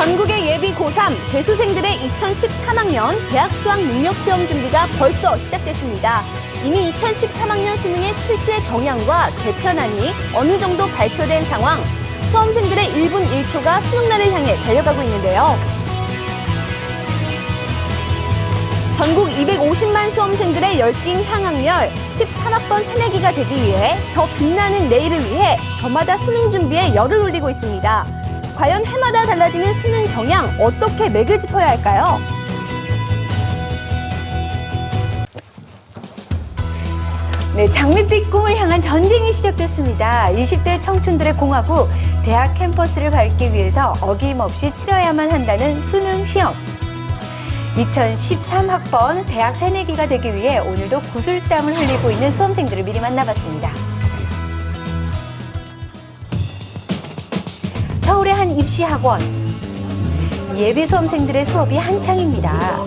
전국의 예비 고3 재수생들의 2013학년 대학 수학 능력 시험 준비가 벌써 시작됐습니다. 이미 2013학년 수능의 출제 경향과 개편안이 어느 정도 발표된 상황. 수험생들의 1분 1초가 수능날을 향해 달려가고 있는데요. 전국 250만 수험생들의 열띤 향학열 13학번 새내기가 되기 위해 더 빛나는 내일을 위해 저마다 수능 준비에 열을 올리고 있습니다. 과연 해마다 달라지는 수능 경향 어떻게 맥을 짚어야 할까요? 네, 장밋빛 꿈을 향한 전쟁이 시작됐습니다. 20대 청춘들의 공화국, 대학 캠퍼스를 밟기 위해서 어김없이 치러야만 한다는 수능 시험. 2013학번 대학 새내기가 되기 위해 오늘도 구슬땀을 흘리고 있는 수험생들을 미리 만나봤습니다. 서울의 한 입시학원. 예비 수험생들의 수업이 한창입니다.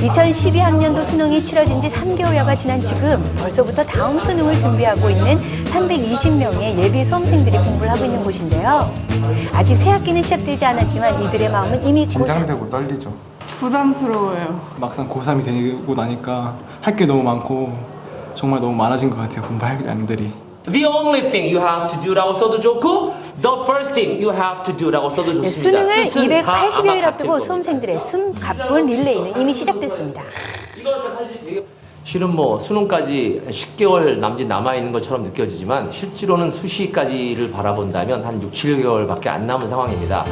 2012학년도 수능이 치러진 지 3개월여가 지난 지금 벌써부터 다음 수능을 준비하고 있는 320명의 예비 수험생들이 공부를 하고 있는 곳인데요. 아직 새 학기는 시작되지 않았지만 이들의 마음은 이미 고3. 긴장되고 떨리죠. 부담스러워요. 막상 고3이 되고 나니까 할 게 너무 많고 정말 너무 많아진 것 같아요 공부할 양들이 The only thing you have to do라고 써도 좋고 The first thing you have to do라고 써도 좋습니다. 네, 수능을 뜻은 다 아마 280여일 같을 앞두고 겁니다. 수험생들의 숨 가쁜 릴레이는 이미 시작됐습니다. 실은 뭐 수능까지 10개월 남짓 남아 있는 것처럼 느껴지지만 실제로는 수시까지를 바라본다면 한 6, 7개월밖에 안 남은 상황입니다.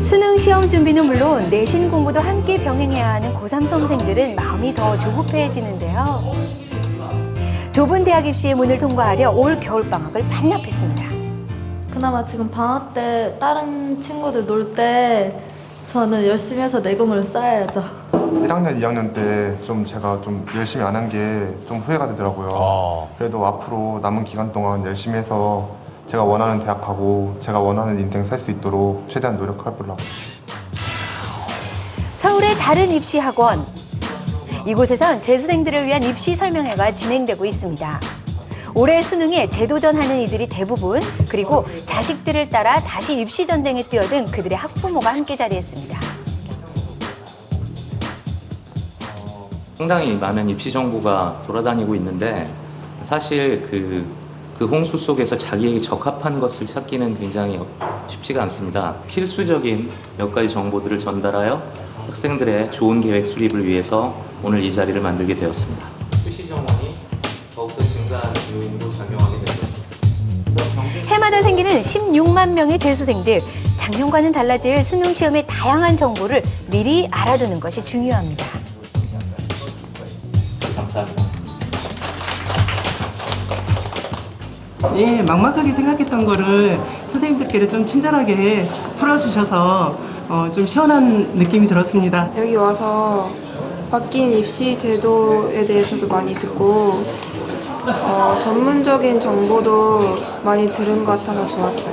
수능 시험 준비는 물론 내신 공부도 함께 병행해야 하는 고3 수험생들은 마음이 더 조급해지는데요. 좁은 대학 입시의 문을 통과하려 올 겨울방학을 반납했습니다. 그나마 지금 방학 때 다른 친구들 놀 때 저는 열심히 해서 내공을 쌓아야죠. 1학년, 2학년 때 좀 제가 좀 열심히 안 한 게 좀 후회가 되더라고요. 그래도 앞으로 남은 기간 동안 열심히 해서 제가 원하는 대학 가고 제가 원하는 인생 살 수 있도록 최대한 노력해 보려고. 서울의 다른 입시 학원. 이곳에선 재수생들을 위한 입시 설명회가 진행되고 있습니다. 올해 수능에 재도전하는 이들이 대부분 그리고 자식들을 따라 다시 입시 전쟁에 뛰어든 그들의 학부모가 함께 자리했습니다. 상당히 많은 입시 정보가 돌아다니고 있는데 사실 그, 그 홍수 속에서 자기에게 적합한 것을 찾기는 굉장히 쉽지가 않습니다. 필수적인 몇 가지 정보들을 전달하여 학생들의 좋은 계획 수립을 위해서 오늘 이 자리를 만들게 되었습니다. 수시 정원이 더욱더 작용하게 되죠. 해마다 생기는 16만 명의 재수생들. 작년과는 달라질 수능 시험의 다양한 정보를 미리 알아두는 것이 중요합니다. 감사합니다. 예, 막막하게 생각했던 거를 선생님들께서 좀 친절하게 풀어주셔서 어, 좀 시원한 느낌이 들었습니다. 여기 와서 바뀐 입시 제도에 대해서도 많이 듣고 어, 전문적인 정보도 많이 들은 것 같아서 좋았어요.